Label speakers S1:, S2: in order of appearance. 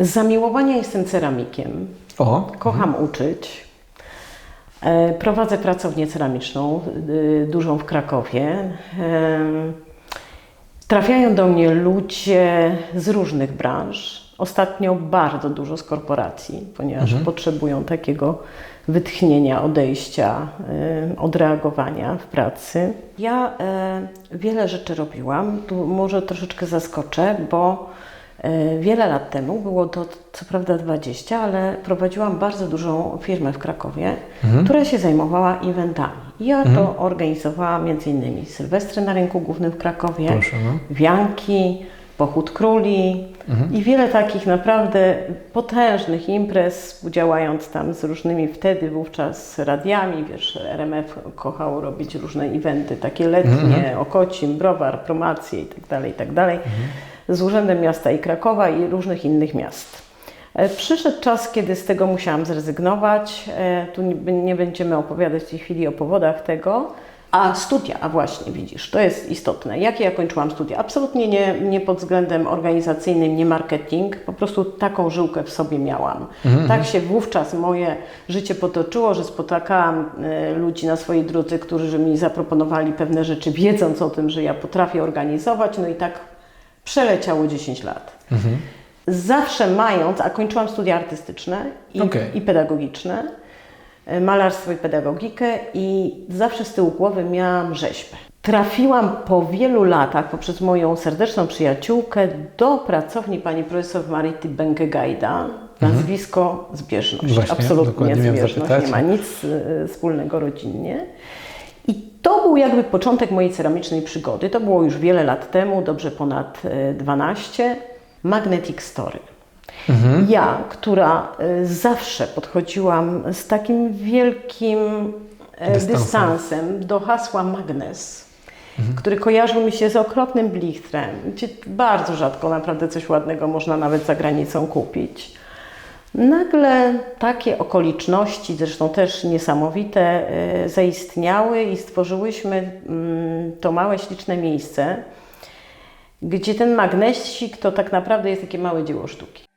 S1: Z zamiłowania jestem ceramikiem.
S2: O,
S1: Kocham uczyć. E, Prowadzę pracownię ceramiczną y, dużą w Krakowie. Trafiają do mnie ludzie z różnych branż. Ostatnio bardzo dużo z korporacji, ponieważ potrzebują takiego wytchnienia, odejścia, odreagowania w pracy. Ja e, wiele rzeczy robiłam. Tu może troszeczkę zaskoczę, bo wiele lat temu, było to co prawda 20, ale prowadziłam bardzo dużą firmę w Krakowie, która się zajmowała eventami. Ja to organizowała między innymi Sylwestry na rynku głównym w Krakowie,
S2: Proszę, no.
S1: Wianki, Pochód Króli i wiele takich naprawdę potężnych imprez, współdziałając tam z różnymi wtedy wówczas radiami, wiesz, RMF kochał robić różne eventy, takie letnie, Okocim, Browar, promocje itd., itd., z Urzędem Miasta i Krakowa i różnych innych miast. E, Przyszedł czas, kiedy z tego musiałam zrezygnować. E, Tu nie, będziemy opowiadać w tej chwili o powodach tego. A studia, a właśnie widzisz, to jest istotne. Jakie ja kończyłam studia? Absolutnie nie, nie pod względem organizacyjnym, nie marketing, po prostu taką żyłkę w sobie miałam. Tak się wówczas moje życie potoczyło, że spotykałam e, ludzi na swojej drodze, którzy mi zaproponowali pewne rzeczy, wiedząc o tym, że ja potrafię organizować, no i tak przeleciało 10 lat. Zawsze mając, a kończyłam studia artystyczne i,
S2: Okej.
S1: i pedagogiczne, e, malarstwo i pedagogikę i zawsze z tyłu głowy miałam rzeźbę. Trafiłam po wielu latach poprzez moją serdeczną przyjaciółkę do pracowni pani profesor Marity Bengegajda, nazwisko Zbieżność.
S2: Mhm. Właśnie,
S1: Absolutnie Zbieżność, nie ma nic e, wspólnego rodzinnie. I to był jakby początek mojej ceramicznej przygody. To było już wiele lat temu, dobrze ponad e, 12. Magnetic Story. Ja, która e, zawsze podchodziłam z takim wielkim e,
S2: Dystansem.
S1: dystansem do hasła magnes, który kojarzył mi się z okropnym blichtrem, gdzie bardzo rzadko naprawdę coś ładnego można nawet za granicą kupić. Nagle takie okoliczności, zresztą też niesamowite, e, zaistniały i stworzyłyśmy mm, to małe, śliczne miejsce, gdzie ten magnesik to tak naprawdę jest takie małe dzieło sztuki.